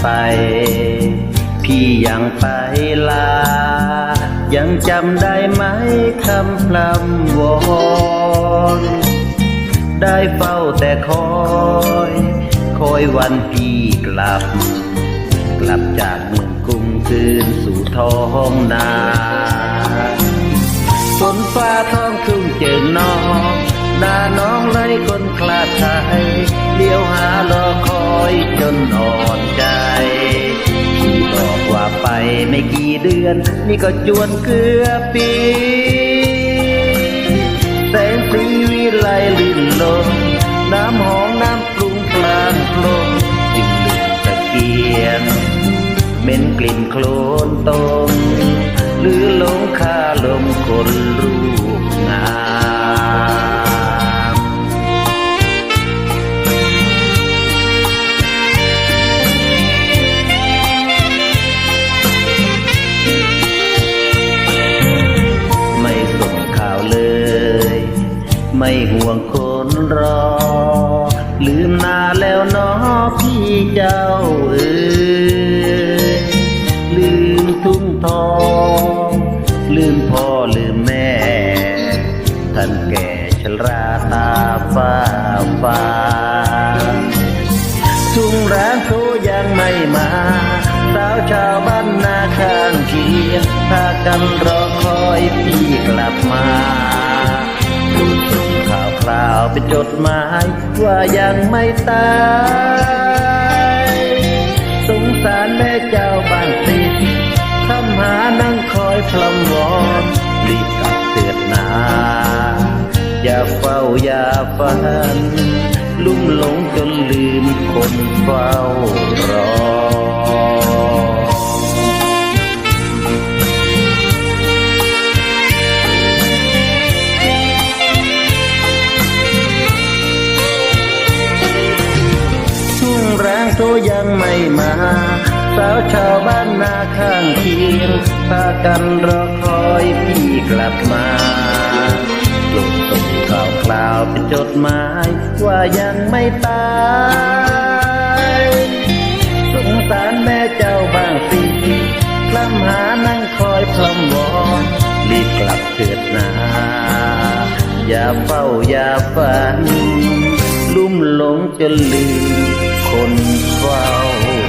ไปลา ยังจำได้ไหมคำพลำวอนได้เฝ้าแต่คอยคอยวันพี่กลับ กลับจากเมืองกรุงคืนสู่ท้องนาฝนฟ้าท้องทุ่งเจิงนองนาน้องไล่คนคลาดไทยเลี้ยวหารอคอยจนอ่อน ไม่กี่เดือน นี่ก็จวนเกือบปีแสงสีวิไลลื่นลมน้ำหอมน้ำปรุงกลางลมจึงลืมตะเกียงเหม็นกลิ่นโคลนตมหรือลงคาลมคนรู ไม่ห่วงคนรอ ลืมนาแล้วเนอพี่เจ้าเอ๋ยลืมทุ่งทอง ลืมพ่อลืมแม่ ท่านแก่ชราตาฟ้าฟ้าทุ่งร้างเขายังไม่มาสาวชาวบ้านนาข้างเคียงพากันรอคอยพี่กลับมา เป็นจดหมายว่ายังไม่ตายสงสารแม่เจ้าบ้านติดทำหานั่งคอยพลำวอนรีบกลับเตือนนา อย่าเฝ้าอย่าฝัน ลุ่มหลงจนลืมคนเฝ้ารอ งร้างโตยังไม่มา สาวชาวบ้านนาข้างเคียงพากันรอคอยพี่กลับมาโปรดส่งข่าวคราวเป็นจดหมาย ว่ายังไม่ตายสงสารแม่เจ้าบ้างสิคลำหานั่งคอยพลำวอนรีบกลับเถิดนา อย่าเฝ้าอย่าฝัน ลุ่มหลงจนลืม นเฝ้า